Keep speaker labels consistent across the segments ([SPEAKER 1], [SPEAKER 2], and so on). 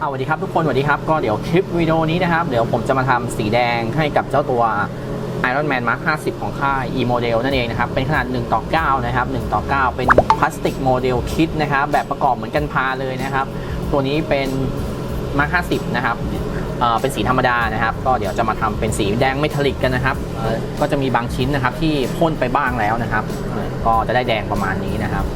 [SPEAKER 1] เอาสวัสดีครับทุกคนสวัสดีครับก็เดี๋ยวคลิปวิดีโอนี้นะครับ เดี๋ยวผมจะมาทำสีแดงให้กับเจ้าตัว Iron Man Mark 50 ของค่าย E Model นั่นเองนะครับ เป็นขนาด1ต่อ9นะครับ1ต่อ9 เป็นพลาสติกโมเดลคิดนะครับ แบบประกอบเหมือนกันพาเลยนะครับ ตัวนี้เป็น Mark 50 นะครับเป็นสีธรรมดานะครับ ก็เดี๋ยวจะมาทำเป็นสีแดงเมทัลลิกกันนะครับ ก็จะมีบางชิ้นนะครับที่พ่นไปบ้างแล้วนะครับ ก็จะได้แดงประมาณนี้นะครับ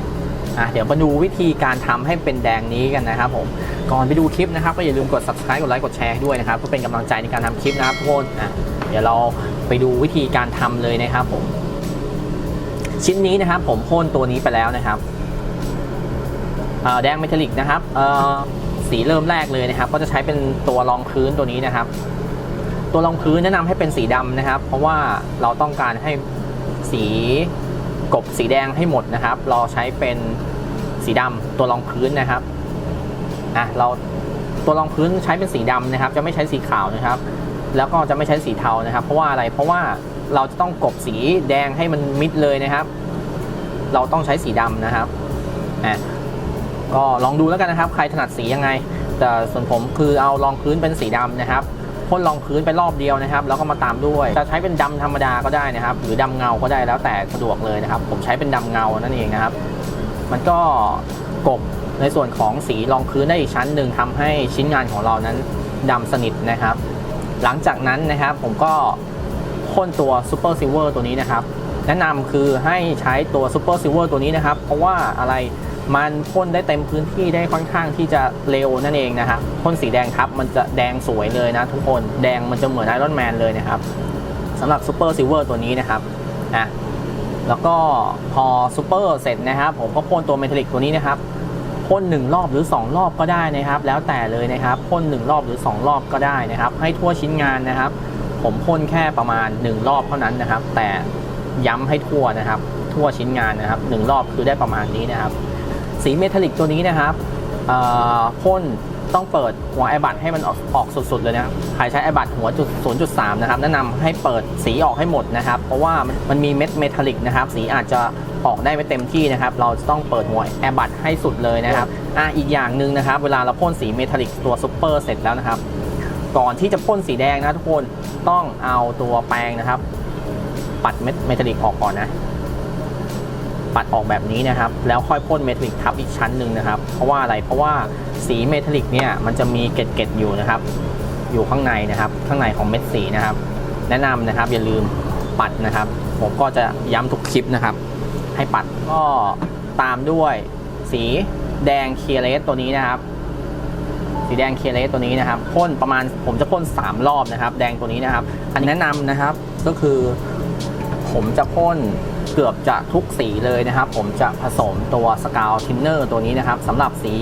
[SPEAKER 1] อะเดี๋ยวมาดูวิธีการทำให้เป็นแดงนี้กันนะครับผมก่อนไปดูคลิปนะครับก็อย่าลืมกด subscribe กดไลค์กดแชร์ด้วยนะครับเพื่อเป็นกำลังใจในการทำคลิปนะครับทุกคนอะเดี๋ยวเราไปดูวิธีการทำเลยนะครับผม ชิ้นนี้นะครับ ผมพ่นตัวนี้ไปแล้วนะครับแดงเมทัลลิกนะครับสีเริ่มแรกเลยนะครับ ก็จะใช้เป็นตัวรองพื้นตัวนี้นะครับ ตัวรองพื้นแนะนำให้เป็นสีดำนะครับ เพราะว่าเราต้องการให้สี กบสีแดงให้หมดนะครับ เราใช้เป็นสีดำตัวรองพื้นนะครับอะเราตัวรองพื้นใช้เป็นสีดำนะครับ จะไม่ใช้สีขาวนะครับ แล้วก็จะไม่ใช้สีเทานะครับ เพราะว่าอะไรเพราะว่าเราจะต้องกบสีแดงให้มันมิดเลยนะครับ เราต้องใช้สีดำนะครับอะก็ลองดูแล้วกันนะครับ ใครถนัดสียังไง แต่ส่วนผมคือเอารองพื้นเป็นสีดำนะครับ พ่นรองพื้นไปรอบเดียวนะครับแล้วก็มาตามด้วย จะใช้เป็นดำธรรมดาก็ได้นะครับ หรือดำเงาก็ได้แล้วแต่สะดวกเลยนะครับ ผมใช้เป็นดำเงานั่นเองนะครับ มันก็กบในส่วนของสีรองพื้นได้อีกชั้นหนึ่งทำให้ชิ้นงานของเรานั้นดำสนิทนะครับ หลังจากนั้นนะครับผมก็พ่นตัวซูเปอร์ซิลเวอร์ตัวนี้นะครับ แนะนำคือให้ใช้ตัวซูเปอร์ซิลเวอร์ตัวนี้นะครับ เพราะว่าอะไร มันพ่นได้เต็มพื้นที่ได้ค่อนข้างที่จะเร็วนั่นเองนะครับพ่นสีแดงทับมันจะแดงสวยเลยนะทุกคนแดงมันจะเหมือนไอรอนแมนเลยนะครับสำหรับซูเปอร์ซิลเวอร์ตัวนี้นะครับอะแล้วก็พอซูเปอร์เสร็จนะครับ ผมก็พ่นตัวเมทัลลิกตัวนี้นะครับพ่น1รอบหรือ 2 รอบก็ได้นะครับ แล้วแต่เลยนะครับพ่น1รอบหรือ 2 รอบก็ได้นะครับ ให้ทั่วชิ้นงานนะครับ ผมพ่นแค่ประมาณ 1 รอบเท่านั้นนะครับ แต่ย้ำให้ทั่วนะครับ ทั่วชิ้นงานนะครับหนึ่งรอบคือได้ประมาณนี้นะครับ สีเมทัลลิกตัวนี้นะครับพ่นต้องเปิดหัวไอบัตให้มันออกออกสุดๆเลยนะครับใครใช้ไอบัตหัวจุด0.3 นะครับ แนะนำให้เปิดสีออกให้หมดนะครับ เพราะว่ามันมันมีเม็ดเมทัลลิกนะครับ สีอาจจะออกได้ไม่เต็มที่นะครับ เราจะต้องเปิดหัวไอร์บัตให้สุดเลยนะครับ อะอีกอย่างหนึ่งนะครับ เวลาเราพ่นสีเมทัลลิกตัวซุปเปอร์เสร็จแล้วนะครับ ก่อนที่จะพ่นสีแดงนะทุกคน ต้องเอาตัวแปรงนะครับ ปัดเม็ดเมทัลลิกออกก่อนนะ ปัดออกแบบนี้นะครับ แล้วค่อยพ่นเมทัลลิกทับอีกชั้นหนึ่งนะครับ เพราะว่าอะไร เพราะว่าสีเมทัลลิกเนี่ยมันจะมีเกล็ดๆอยู่นะครับ อยู่ข้างในนะครับ ข้างในของเม็ดสีนะครับ แนะนำนะครับอย่าลืมปัดนะครับ ผมก็จะย้ำทุกคลิปนะครับ ให้ปัดก็ตามด้วยสีแดงเคียร์เลสตัวนี้นะครับ สีแดงเคียร์เลสตัวนี้นะครับพ่นประมาณผมจะพ่น3รอบนะครับ แดงตัวนี้นะครับ อันแนะนำนะครับก็คือ ผมจะพ่น เกือบจะทุกสีเลยนะครับ ผมจะผสมตัวสกาวทินเนอร์ตัวนี้นะครับสำหรับสี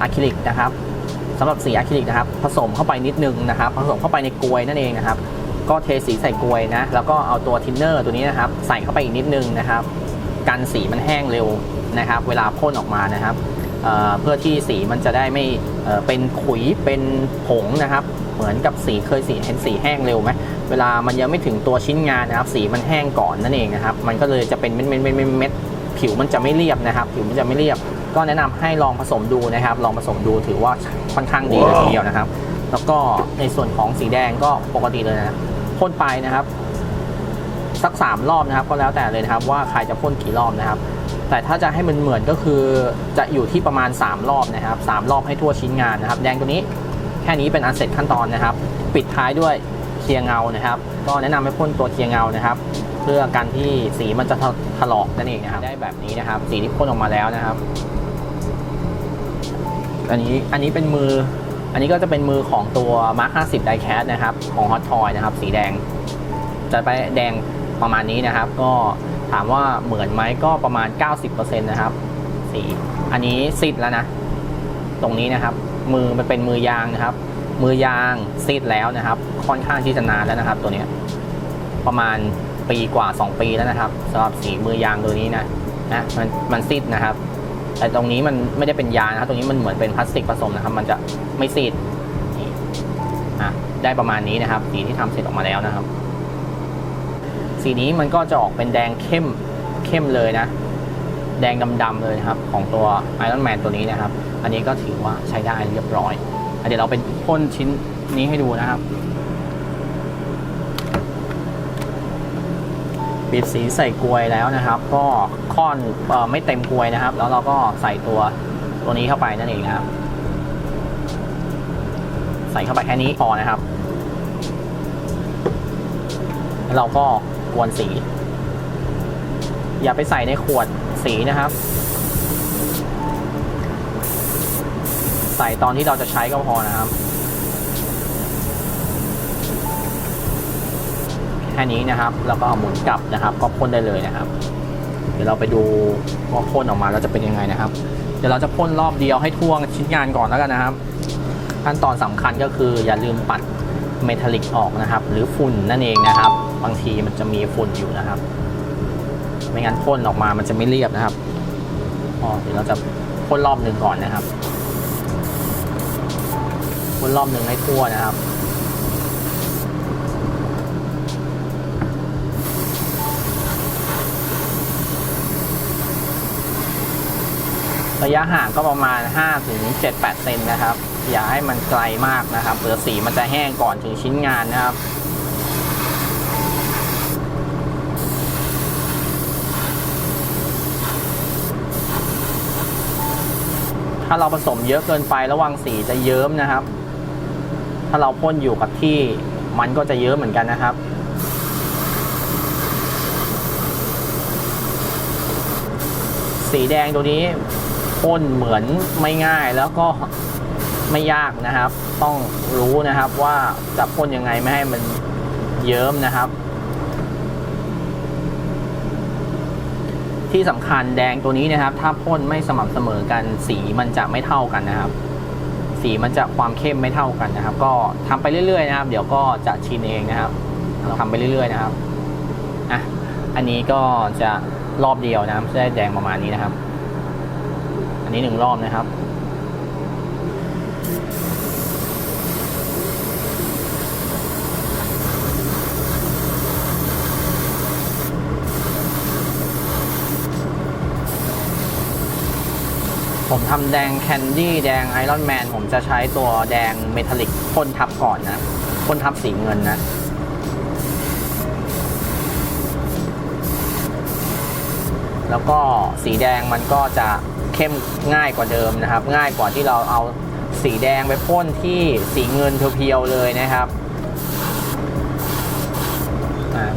[SPEAKER 1] อะคริลิกนะครับสำหรับสีอะคริลิกนะครับ ผสมเข้าไปนิดนึงนะครับ ผสมเข้าไปในกลวยนั่นเองนะครับ ก็เทสีใส่กลวยนะ แล้วก็เอาตัวทินเนอร์ตัวนี้นะครับ ใส่เข้าไปอีกนิดนึงนะครับ กันสีมันแห้งเร็วนะครับ เวลาพ่นออกมานะครับเเพื่อที่สีมันจะได้ไม่เเป็นขุยเป็นผงนะครับ เหมือนกับสีเคยสีเห็นสีแห้งเร็วไหม เวลามันยังไม่ถึงตัวชิ้นงานนะครับ สีมันแห้งก่อนนั่นเองนะครับ มันก็เลยจะเป็นเม็ดเม็ดเม็ดเม็ดเม็ดผิวมันจะไม่เรียบนะครับ ผิวมันจะไม่เรียบ ก็แนะนำให้ลองผสมดูนะครับ ลองผสมดูถือว่าค่อนข้างดีเลยทีเดียวนะครับ แล้วก็ในส่วนของสีแดงก็ปกติเลยนะพ่นไปนะครับ สักสามรอบนะครับ ก็แล้วแต่เลยนะครับ ว่าใครจะพ่นกี่รอบนะครับแต่ถ้าจะให้มันเหมือนก็คือจะอยู่ที่ประมาณ 3 รอบนะครับสามรอบให้ทั่วชิ้นงานนะครับ แดงตัวนี้แค่นี้เป็นอันเสร็จขั้นตอนนะครับ ปิดท้ายด้วย ลียร์เงานะครับ ก็แนะนำให้พ่นตัวเคลียร์เงานะครับ เพื่อการที่สีมันจะถลอกนั่นเองนะครับ ได้แบบนี้นะครับ สีที่พ่นออกมาแล้วนะครับ อันนี้อันนี้เป็นมือ อันนี้ก็จะเป็นมือของตัว Mark 50 Diecast นะครับ ของ Hot Toy นะครับ สีแดง จะไปแดงประมาณนี้นะครับ ก็ถามว่าเหมือนไหมก็ประมาณ 90%นะครับ สี อันนี้ซิดแล้วนะ ตรงนี้นะครับ มือมันเป็นมือยางนะครับ มือยางซีดแล้วนะครับ ค่อนข้างที่จะนานแล้วนะครับ ตัวนี้ประมาณปีกว่า 2 ปีแล้วนะครับสำหรับสีมือยางตัวนี้นะนะมันมันซีดนะครับ แต่ตรงนี้มันไม่ได้เป็นยางนะครับ ตรงนี้มันเหมือนเป็นพลาสติกผสมนะครับ มันจะไม่ซีดนี่อะได้ประมาณนี้นะครับ สีที่ทำเสร็จออกมาแล้วนะครับ สีนี้มันก็จะออกเป็นแดงเข้มเข้มเลยนะ แดงดำๆเลยนะครับ ของตัว Iron Man ตัวนี้นะครับ อันนี้ก็ถือว่าใช้ได้เรียบร้อย เดี๋ยวเราเป็นพ่นชิ้นนี้ให้ดูนะครับปิดสีใส่กลวยแล้วนะครับ ก็ค่อนออไม่เต็มกลวยนะครับ แล้วเราก็ใส่ตัวตัวนี้เข้าไปนั่นเองนะครับ ใส่เข้าไปแค่นี้พอนะครับเราก็กวนสี อย่าไปใส่ในขวดสีนะครับ ใส่ตอนที่เราจะใช้ก็พอนะครับ แค่นี้นะครับ แล้วก็หมุนกลับนะครับ ก็พ่นได้เลยนะครับ เดี๋ยวเราไปดูว่าพ่นออกมาแล้วจะเป็นยังไงนะครับ เดี๋ยวเราจะพ่นรอบเดียวให้ทั่วชิ้นงานก่อนแล้วกันนะครับ ขั้นตอนสำคัญก็คืออย่าลืมปัดเมทัลลิกออกนะครับ หรือฝุ่นนั่นเองนะครับ บางทีมันจะมีฝุ่นอยู่นะครับ ไม่งั้นพ่นออกมามันจะไม่เรียบนะครับอ๋อเดี๋ยวเราจะพ่นรอบหนึ่งก่อนนะครับ พ่นรอบหนึ่งให้ทั่วนะครับระยะห่างก็ประมาณ 5 ถึง 7-8 เซนนะครับ อย่าให้มันไกลมากนะครับเผื่อสีมันจะแห้งก่อนถึงชิ้นงานนะครับ ถ้าเราผสมเยอะเกินไประวังสีจะเยิ้มนะครับ ถ้าเราพ่นอยู่กับที่มันก็จะเยิ้มเหมือนกันนะครับ สีแดงตัวนี้พ่นเหมือนไม่ง่ายแล้วก็ไม่ยากนะครับ ต้องรู้นะครับว่าจะพ่นยังไงไม่ให้มันเยิ้มนะครับ ที่สำคัญแดงตัวนี้นะครับ ถ้าพ่นไม่สม่ำเสมอกันสีมันจะไม่เท่ากันนะครับ สีมันจะความเข้มไม่เท่ากันนะครับ ก็ทำไปเรื่อยๆนะครับ เดี๋ยวก็จะชินเองนะครับเราทำไปเรื่อยๆนะครับอะอันนี้ก็จะรอบเดียวนะครับจะได้แดงประมาณนี้นะครับ อันนี้หนึ่งรอบนะครับ ผมทำแดงแคนดี้แดงไอรอนแมนผมจะใช้ตัวแดงเมทัลลิกพ่นทับก่อนนะพ่นทับสีเงินนะแล้วก็สีแดงมันก็จะเข้มง่ายกว่าเดิมนะครับ ง่ายกว่าที่เราเอาสีแดงไปพ่นที่สีเงินเพียวๆเลยนะครับ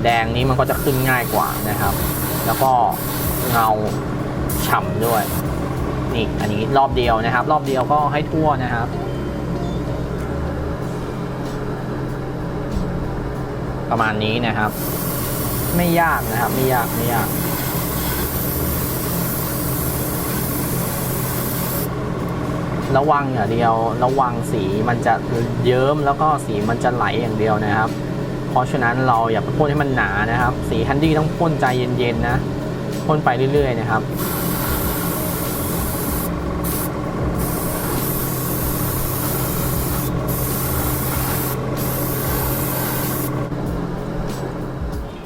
[SPEAKER 1] แดงนี้มันก็จะขึ้นง่ายกว่านะครับ แล้วก็เงาฉ่ำด้วย นี่อันนี้รอบเดียวนะครับ รอบเดียวก็ให้ทั่วนะครับประมาณนี้นะครับ ไม่ยากนะครับ ไม่ยากไม่ยาก ระวังอย่างเดียวระวังสีมันจะเยิ้มแล้วก็สีมันจะไหลอย่างเดียวนะครับ เพราะฉะนั้นเราอย่าไปพ่นให้มันหนานะครับ สีฮันดี้ต้องพ่นใจเย็นๆนะพ่นไปเรื่อยๆนะครับ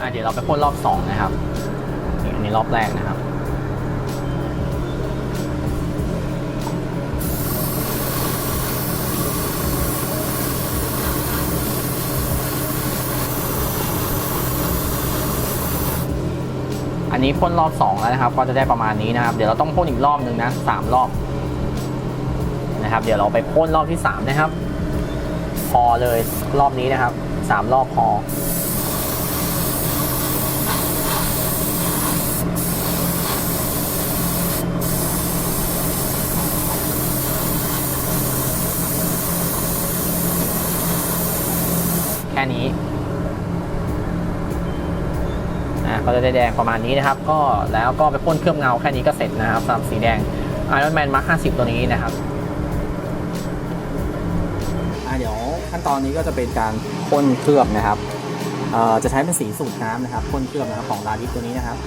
[SPEAKER 1] อะเดี๋ยวเราไปพ่นรอบสองนะครับอันนี้รอบแรกนะครับอันนี้พ่นรอบสองแล้วนะครับ ก็จะได้ประมาณนี้นะครับ เดี๋ยวเราต้องพ่นอีกรอบหนึ่งนะสามรอบนะครับ เดี๋ยวเราไปพ่นรอบที่สามนะครับ พอเลยรอบนี้นะครับสามรอบพอ ค่นี้อะก็จะได้แดงประมาณนี้นะครับ ก็แล้วก็ไปพ่นเคลือบเงาแค่นี้ก็เสร็จนะครับสำหรับสีแดง Iron Man Mark 50 ตัวนี้นะครับเดี๋ยวขั้นตอนนี้ก็จะเป็นการพ่นเคลือบนะครับจะใช้เป็นสีสูตรน้ำนะครับพ่นเคลือบนะครับของลาดิสตัวนี้นะครับ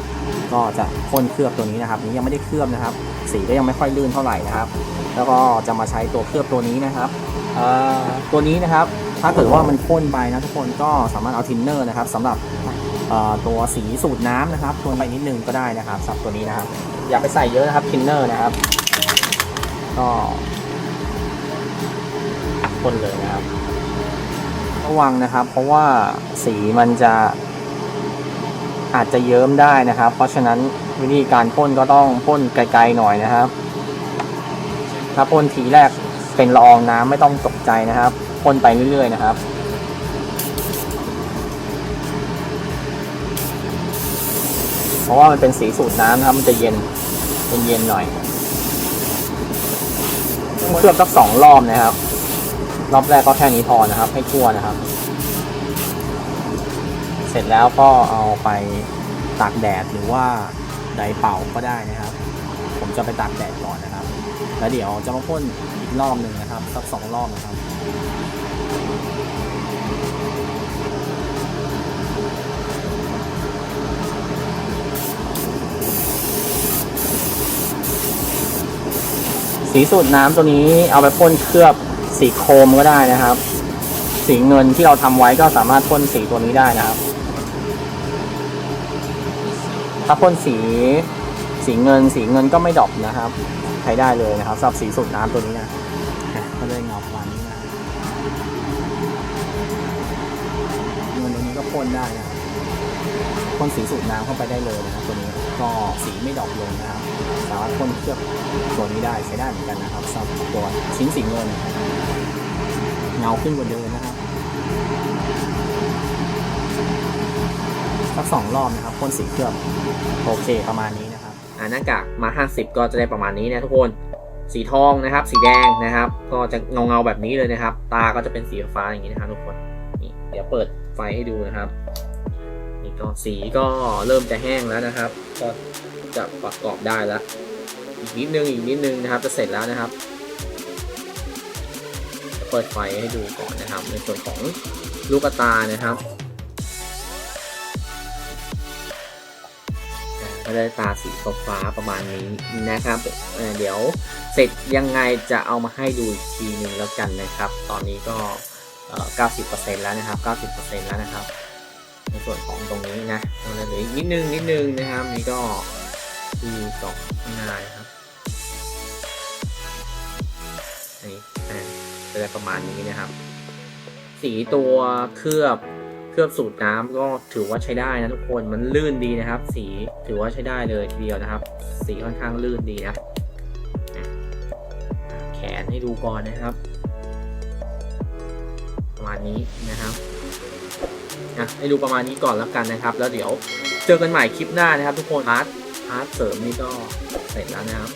[SPEAKER 1] ก็จะพ่นเคลือบตัวนี้นะครับ นี้ยังไม่ได้เคลือบนะครับ สีก็ยังไม่ค่อยลื่นเท่าไหร่นะครับ แล้วก็จะมาใช้ตัวเคลือบตัวนี้นะครับตัวนี้นะครับ ถ้าเกิดว่ามันพ่นไปนะทุกคนก็สามารถเอาทินเนอร์นะครับสำหรับตัวสีสูตรน้ำนะครับทวนไปนิดนึงก็ได้นะครับสับตัวนี้นะครับ อย่าไปใส่เยอะนะครับทินเนอร์นะครับ ก็พ่นเลยนะครับ ระวังนะครับ เพราะว่าสีมันจะอาจจะเยิ้มได้นะครับ เพราะฉะนั้นวิธีการพ่นก็ต้องพ่นไกลๆหน่อยนะครับ ถ้าพ่นทีแรกเป็นละอองน้ำไม่ต้องตกใจนะครับ พ่นไปเรื่อยๆนะครับเพราะว่ามันเป็นสีสูตรน้ำนะครับ มันจะเย็นเป็นเย็นหน่อยเคลือบสักสองรอบนะครับ รอบแรกก็แค่นี้พอนะครับ ให้ทั่วนะครับ เสร็จแล้วก็เอาไปตากแดดหรือว่าไดร์เป่าก็ได้นะครับ ผมจะไปตากแดดก่อนนะครับ แล้วเดี๋ยวจะมาพ่น อีกรอบหนึ่งนะครับ สักสองรอบนะครับสีสูตรน้ำตัวนี้เอาไปพ่นเคลือบสีโครมก็ได้นะครับ สีเงินที่เราทำไว้ก็สามารถพ่นสีตัวนี้ได้นะครับ ถ้าพ่นสีสีเงินสีเงินก็ไม่ดอปนะครับ ใช้ได้เลยนะครับสำหรับสีสูตรน้ำตัวนี้นะ ก็เลยเงาประมาณนี้นะเงินตัวนี้ก็พ่นได้นะครับพ่นสีสูตรน้ำเข้าไปได้เลยนะครับตัวนี้ก็สีไม่ดรอปลงนะครับสามารถพ่นเคลือบตัวนี้ได้ใช้ได้เหมือนกันนะครับสำหรับตัวชิ้นสีเงิน เงาขึ้นกว่าเดิมนะครับสักสองรอบนะครับพ่นสีเคลือบโอเคประมาณนี้นะครับอ่าหน้ากากมา 50 ก็จะได้ประมาณนี้นะทุกคน สีทองนะครับ สีแดงนะครับ ก็จะเงาเงาแบบนี้เลยนะครับ ตาก็จะเป็นสีฟ้าอย่างนี้นะครับทุกคนนี่เดี๋ยวเปิดไฟให้ดูนะครับนี่ก็สีก็เริ่มจะแห้งแล้วนะครับ ก็จะประกอบได้แล้ว อีกนิดนึงอีกนิดนึงนะครับ จะเสร็จแล้วนะครับเปิดไฟให้ดูก่อนนะครับ ในส่วนของลูกตานะครับอ่าก็ได้ตาสีฟ้าประมาณนี้นะครับ เดี๋ยว ร็จยังไงจะเอามาให้ดูอีกทีหนึ่งแล้วกันนะครับ ตอนนี้ก็ 90%แล้วนะครับ 90%แล้วนะครับ ในส่วนของตรงนี้นะตรงนั้นเหลืออีกนิดนึงนิดนึงนะครับ นี่ก็คือกล่องข้างหน้านะครับนี่จะได้ประมาณนี้นะครับ สีตัวเคลือบเคลือบสูตรน้ำก็ถือว่าใช้ได้นะทุกคนมันลื่นดีนะครับ สีถือว่าใช้ได้เลยทีเดียวนะครับ สีค่อนข้างลื่นดีนะ ให้ดูก่อนนะครับประมาณนี้นะครับอะให้ดูประมาณนี้ก่อนแล้วกันนะครับ แล้วเดี๋ยวเจอกันใหม่คลิปหน้านะครับ ทุกคนพาร์ทพาร์ทเสริมนี่ก็เสร็จแล้วนะครับ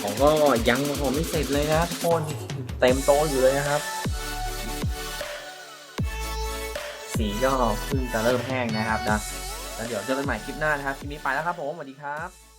[SPEAKER 1] ของก็ยังผมไม่เสร็จเลยนะทุกคนเต็มโต๊ะอยู่เลยนะครับ สีก็เพิ่งจะเริ่มแห้งนะครับนะแล้วเดี๋ยวเจอกันใหม่คลิปหน้านะครับคลิปนี้ไปแล้วครับผมสวัสดีครับ